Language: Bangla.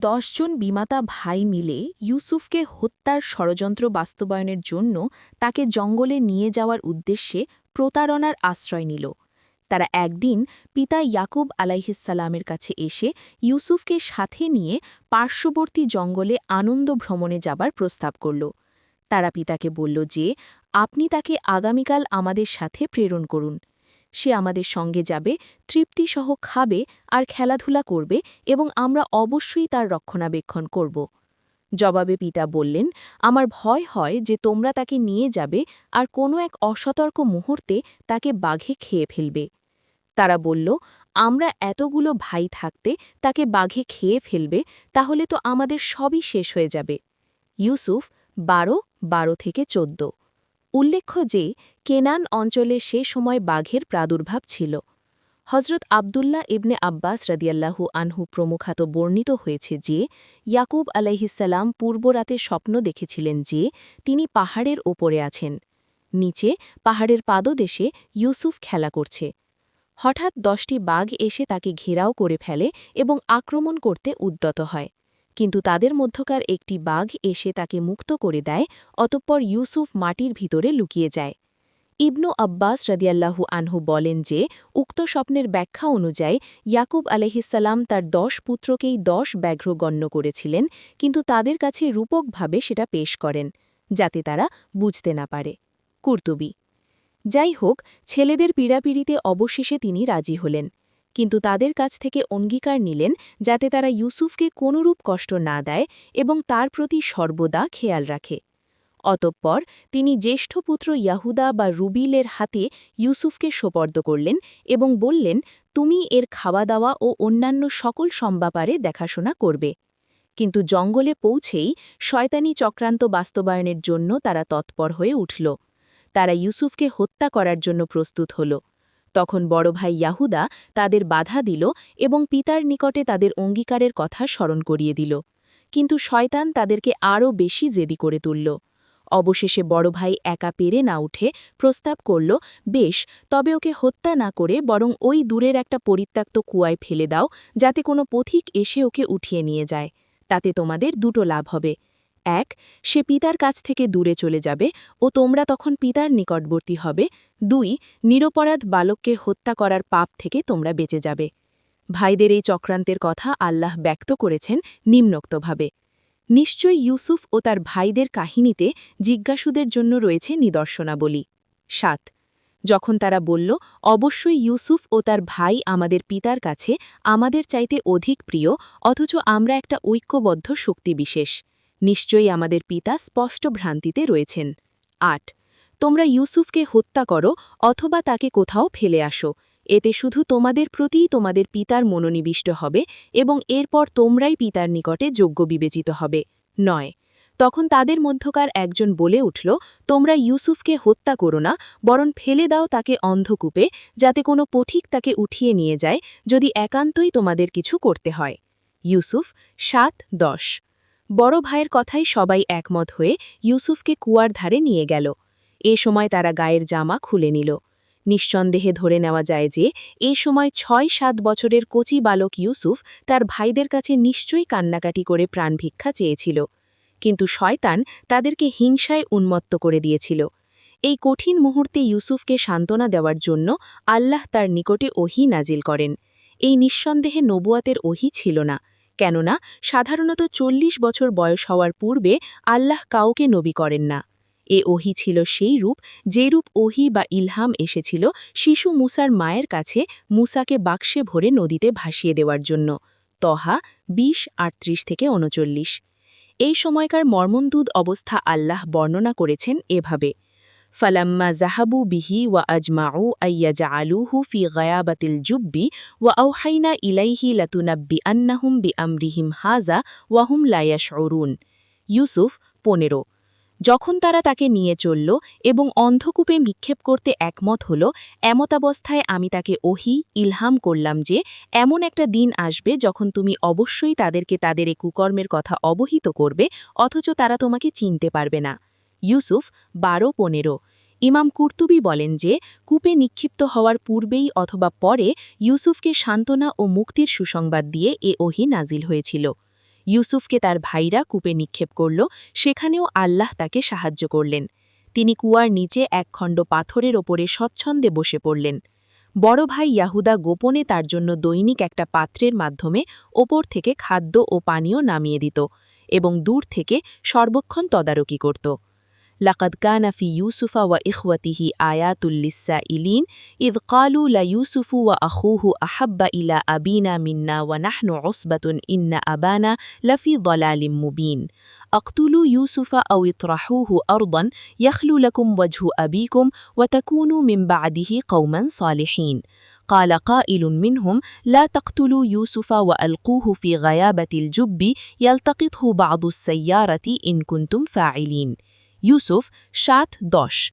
দশজন বিমাতা ভাই মিলে ইউসুফকে হত্যার ষড়যন্ত্র বাস্তবায়নের জন্য তাকে জঙ্গলে নিয়ে যাওয়ার উদ্দেশ্যে প্রতারণার আশ্রয় নিল। তারা একদিন পিতা ইয়াকুব আলাইহিসালামের কাছে এসে ইউসুফকে সাথে নিয়ে পার্শ্ববর্তী জঙ্গলে আনন্দ ভ্রমণে যাবার প্রস্তাব করল। তারা পিতাকে বলল যে, আপনি তাকে আগামীকাল আমাদের সাথে প্রেরণ করুন। সে আমাদের সঙ্গে যাবে, তৃপ্তিসহ খাবে আর খেলাধুলা করবে এবং আমরা অবশ্যই তার রক্ষণাবেক্ষণ করব। জবাবে পিতা বললেন, আমার ভয় হয় যে তোমরা তাকে নিয়ে যাবে আর কোনো এক অসতর্ক মুহূর্তে তাকে বাঘে খেয়ে ফেলবে। তারা বলল, আমরা এতগুলো ভাই থাকতে তাকে বাঘে খেয়ে ফেলবে, তাহলে তো আমাদের সবই শেষ হয়ে যাবে। ইউসুফ বারো বারো থেকে চোদ্দ। উল্লেখ্য যে, কেনান অঞ্চলে সে সময় বাঘের প্রাদুর্ভাব ছিল। হজরত আবদুল্লাহ ইবনে আব্বাস রদিয়াল্লাহু আনহু প্রমুখাত বর্ণিত হয়েছে যে, ইয়াকুব আলাইহিসাল্লাম পূর্বরাতে স্বপ্ন দেখেছিলেন যে, তিনি পাহাড়ের ওপরে আছেন। নিচে, পাহাড়ের পাদদেশে ইউসুফ খেলা করছে। হঠাৎ দশটি বাঘ এসে তাকে ঘেরাও করে ফেলে এবং আক্রমণ করতে উদ্যত হয়। কিন্তু তাদের মধ্যকার একটি বাঘ এসে তাকে মুক্ত করে দেয়, অতঃপর ইউসুফ মাটির ভিতরে লুকিয়ে যায়। ইবনু আব্বাস রদিয়াল্লাহু আনহু বলেন যে, উক্ত স্বপ্নের ব্যাখ্যা অনুযায়ী ইয়াকুব আলহিসাল্লাম তার দশ পুত্রকেই দশ ব্যাঘ্র গণ্য করেছিলেন, কিন্তু তাদের কাছে রূপকভাবে সেটা পেশ করেন, যাতে তারা বুঝতে না পারে। কুর্তুবি। যাই হোক, ছেলেদের পীড়াপিড়িতে অবশেষে তিনি রাজি হলেন। কিন্তু তাদের কাছ থেকে অঙ্গীকার নিলেন যাতে তারা ইউসুফকে কোনরূপ কষ্ট না দেয় এবং তার প্রতি সর্বদা খেয়াল রাখে। অতঃপর তিনি জ্যেষ্ঠ পুত্র ইয়াহুদা বা রুবিলের হাতে ইউসুফকে সোপর্দ করলেন এবং বললেন, তুমি এর খাওয়া দাওয়া ও অন্যান্য সকল সম্বাপারে দেখাশোনা করবে। কিন্তু জঙ্গলে পৌঁছেই শয়তানি চক্রান্ত বাস্তবায়নের জন্য তারা তৎপর হয়ে উঠল। তারা ইউসুফকে হত্যা করার জন্য প্রস্তুত হল। তখন বড় ভাই ইয়াহুদা তাদের বাধা দিল এবং পিতার নিকটে তাদের অঙ্গীকারের কথা স্মরণ করিয়ে দিল। কিন্তু শয়তান তাদেরকে আরও বেশি জেদি করে তুলল। অবশেষে বড় ভাই একা পেরে না উঠে প্রস্তাব করল, বেশ, তবে ওকে হত্যা না করে বরং ওই দূরের একটা পরিত্যক্ত কুয়ায় ফেলে দাও, যাতে কোনো পথিক এসে ওকে উঠিয়ে নিয়ে যায়। তাতে তোমাদের দুটো লাভ হবে। এক, সে পিতার কাছ থেকে দূরে চলে যাবে ও তোমরা তখন পিতার নিকটবর্তী হবে। দুই, নিরপরাধ বালককে হত্যা করার পাপ থেকে তোমরা বেঁচে যাবে। ভাইদের এই চক্রান্তের কথা আল্লাহ ব্যক্ত করেছেন নিম্নোক্তভাবে। নিশ্চয়ই ইউসুফ ও তার ভাইদের কাহিনীতে জিজ্ঞাসুদের জন্য রয়েছে নিদর্শনাবলী। সাত, যখন তারা বলল, অবশ্যই ইউসুফ ও তার ভাই আমাদের পিতার কাছে আমাদের চাইতে অধিক প্রিয়, অথচ আমরা একটা ঐক্যবদ্ধ শক্তিবিশেষ। নিশ্চয়ই আমাদের পিতা স্পষ্ট ভ্রান্তিতে রয়েছেন। আট, তোমরা ইউসুফকে হত্যা করো অথবা তাকে কোথাও ফেলে আসো। এতে শুধু তোমাদের প্রতিই তোমাদের পিতার মনোনিবিষ্ট হবে এবং এরপর তোমরাই পিতার নিকটে যোগ্য বিবেচিত হবে। নয়, তখন তাদের মধ্যকার একজন বলে উঠল, তোমরা ইউসুফকে হত্যা করো না, বরং ফেলে দাও তাকে অন্ধকূপে, যাতে কোনো পঠিক তাকে উঠিয়ে নিয়ে যায়, যদি একান্তই তোমাদের কিছু করতে হয়। ইউসুফ সাত, দশ বড় ভাইয়ের কথাই সবাই একমত হয়ে ইউসুফকে কুয়ার ধারে নিয়ে গেল। এ সময় তারা গায়ের জামা খুলে নিল। নিঃসন্দেহে ধরে নেওয়া যায় যে, এ সময় ছয় সাত বছরের কচি বালক ইউসুফ তার ভাইদের কাছে নিশ্চয়ই কান্নাকাটি করে প্রাণভিক্ষা চেয়েছিল। কিন্তু শয়তান তাদেরকে হিংসায় উন্মত্ত করে দিয়েছিল। এই কঠিন মুহূর্তে ইউসুফকে সান্ত্বনা দেওয়ার জন্য আল্লাহ তার নিকটে ওহি নাজিল করেন। এই নিঃসন্দেহে নবুয়াতের ওহি ছিল না। কেননা সাধারণত চল্লিশ বছর বয়স হওয়ার পূর্বে আল্লাহ কাউকে নবী করেন না। এ ওহি ছিল সেই রূপ যে রূপ ওহি বা ইলহাম এসেছিল শিশু মুসার মায়ের কাছে মুসাকে বাক্সে ভরে নদীতে ভাসিয়ে দেওয়ার জন্য। তহা বিশ, আটত্রিশ থেকে উনচল্লিশ। এই সময়কার মর্মন্দুদ অবস্থা আল্লাহ বর্ণনা করেছেন এভাবে। ফালাম্মা জাহাবু বিহি ওয়া আজমাউ আইয়া জাআলুহু ফি গয়াবাতিল জুব্বি ওয়া আউহাইনা ইলাইহি লাতুনাব্বি আন্নাহুম বি আমরিহিম হাজা ওয়াহুম ইউসুফ পনেরো যখন তারা তাকে নিয়ে চলল এবং অন্ধকূপে নিক্ষেপ করতে একমত হল এমতাবস্থায় আমি তাকে ওহি, ইলহাম করলাম যে, এমন একটা দিন আসবে যখন তুমি অবশ্যই তাদেরকে তাদের এ কুকর্মের কথা অবহিত করবে, অথচ তারা তোমাকে চিনতে পারবে না। ইউসুফ বারো পনেরো। ইমাম কুর্তুবি বলেন যে, কূপে নিক্ষিপ্ত হওয়ার পূর্বেই অথবা পরে ইউসুফকে সান্ত্বনা ও মুক্তির সুসংবাদ দিয়ে এ ওহি নাজিল হয়েছিল। ইউসুফকে তার ভাইরা কূপে নিক্ষেপ করল, সেখানেও আল্লাহ তাকে সাহায্য করলেন। তিনি কুয়ার নিচে এক খণ্ড পাথরের ওপরে স্বচ্ছন্দে বসে পড়লেন। বড় ভাই ইয়াহুদা গোপনে তার জন্য দৈনিক একটা পাত্রের মাধ্যমে ওপর থেকে খাদ্য ও পানীয় নামিয়ে দিত এবং দূর থেকে সর্বক্ষণ তদারকি করত। لقد كان في يوسف وإخوته آيات للسائلين إذ قالوا ليوسف وأخوه أحب إلى أبينا منا ونحن عصبة إن أبانا لفي ضلال مبين. اقتلوا يوسف أو اطرحوه أرضا يخلو لكم وجه أبيكم وتكونوا من بعده قوما صالحين. قال قائل منهم لا تقتلوا يوسف وألقوه في غيابة الجب يلتقطه بعض السيارة إن كنتم فاعلين. ইউসুফ সাত দশ।